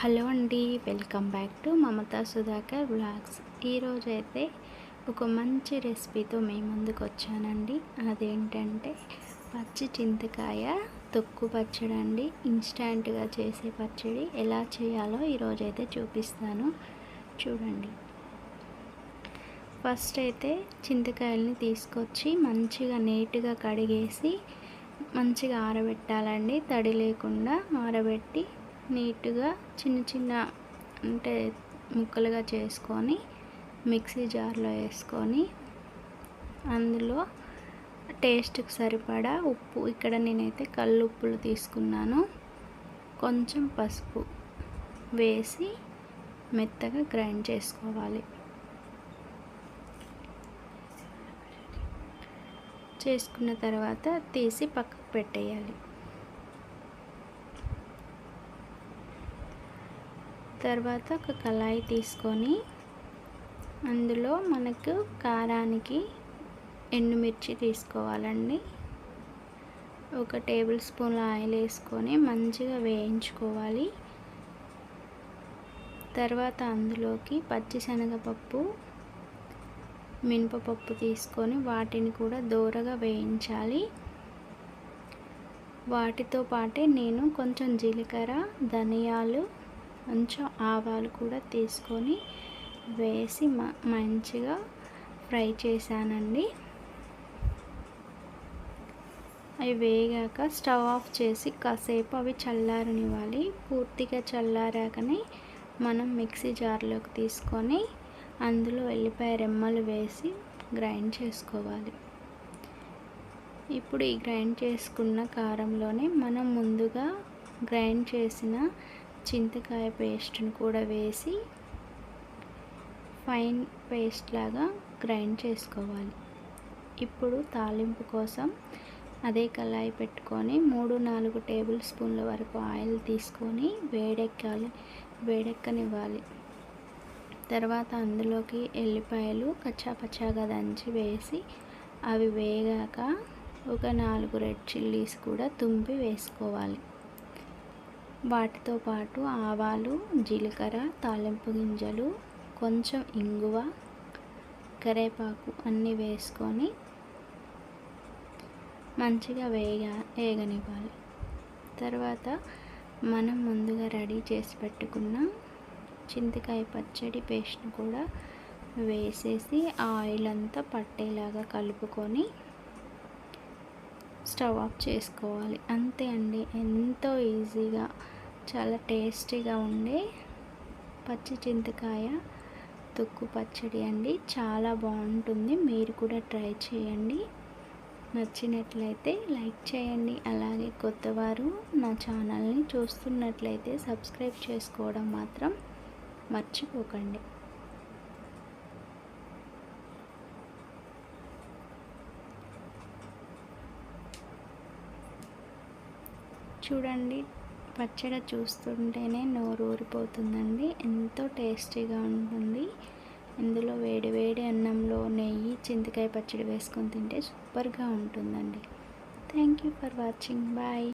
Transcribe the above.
Hello అండి welcome back to Mamata Sudhakar blogs ఈరోజు అయితే ఒక మంచి రెసిపీతో మేము ముందుకు వచ్చానండి. అదేంటంటే పచ్చి చింతకాయ తొక్కు పచ్చడి అండి. ఇన్స్టాంట్గా చేసే పచ్చడి ఎలా చేయాలో ఈరోజు అయితే చూపిస్తాను. చూడండి. ఫస్ట్ అయితే చింతకాయల్ని తీసుకొచ్చి మంచిగా నీట్గా కడిగేసి మంచిగా ఆరబెట్టాలండి. తడి లేకుండా ఆరబెట్టి నీట్గా చిన్న చిన్న అంటే ముక్కలుగా చేసుకొని మిక్సీ జార్లో వేసుకొని అందులో టేస్ట్కి సరిపడా ఉప్పు. ఇక్కడ నేనైతే కళ్ళు ఉప్పులు తీసుకున్నాను. కొంచెం పసుపు వేసి మెత్తగా గ్రైండ్ చేసుకోవాలి. చేసుకున్న తర్వాత తీసి పక్కకు పెట్టేయాలి. తర్వాత ఒక కళాయి తీసుకొని అందులో మనకు కారానికి ఎండుమిర్చి తీసుకోవాలండి. ఒక టేబుల్ స్పూన్ ఆయిల్ వేసుకొని మంచిగా వేయించుకోవాలి. తర్వాత అందులోకి పచ్చిశనగపప్పు మినపపప్పు తీసుకొని వాటిని కూడా దూరగా వేయించాలి. వాటితో పాటే నేను కొంచెం జీలకర్ర ధనియాలు కొంచెం ఆవాలు కూడా తీసుకొని వేసి మంచిగా ఫ్రై చేశానండి. అవి వేగాక స్టవ్ ఆఫ్ చేసి కాసేపు అవి చల్లారనివ్వాలి. పూర్తిగా చల్లారాకనే మనం మిక్సీ జార్లోకి తీసుకొని అందులో వెళ్ళిపోయే రెమ్మలు వేసి గ్రైండ్ చేసుకోవాలి. ఇప్పుడు ఈ గ్రైండ్ చేసుకున్న కారంలోనే మనం ముందుగా గ్రైండ్ చేసిన చింతకాయ పేస్ట్ని కూడా వేసి ఫైన్ పేస్ట్ లాగా గ్రైండ్ చేసుకోవాలి. ఇప్పుడు తాలింపు కోసం అదే కళాయి పెట్టుకొని మూడు నాలుగు టేబుల్ స్పూన్ల వరకు ఆయిల్ తీసుకొని వేడెక్కాలి. వేడెక్కనివ్వాలి. తర్వాత అందులోకి ఎల్లిపాయలు కచ్చాపచ్చాగా దంచి వేసి అవి వేగాక ఒక నాలుగు రెడ్ చిల్లీస్ కూడా తుంపి వేసుకోవాలి. వాటితో పాటు ఆవాలు జీలకర్ర తాలింపు గింజలు కొంచెం ఇంగువ కరేపాకు అన్నీ వేసుకొని మంచిగా వేగా వేగనివ్వాలి. తర్వాత మనం ముందుగా రెడీ చేసి పెట్టుకున్న చింతకాయ పచ్చడి పేస్ట్ని కూడా వేసేసి ఆయిల్ అంతా పట్టేలాగా కలుపుకొని స్టవ్ ఆఫ్ చేసుకోవాలి. అంతే అండి. ఎంతో ఈజీగా చాలా టేస్టీగా ఉండే పచ్చి చింతకాయ తొక్కు పచ్చడి అండి. చాలా బాగుంటుంది. మీరు కూడా ట్రై చేయండి. నచ్చినట్లయితే లైక్ చేయండి. అలాగే కొత్తవారు నా ఛానల్ని చూస్తున్నట్లయితే సబ్స్క్రైబ్ చేసుకోవడం మాత్రం మర్చిపోకండి. చూడండి. పచ్చడి చూస్తుంటేనే నోరు ఊరిపోతుందండి. ఎంతో టేస్టీగా ఉంటుంది. ఇందులో వేడి వేడి అన్నంలో నెయ్యి చింతకాయ పచ్చడి వేసుకొని తింటే సూపర్గా ఉంటుందండి. Thank you for watching. Bye.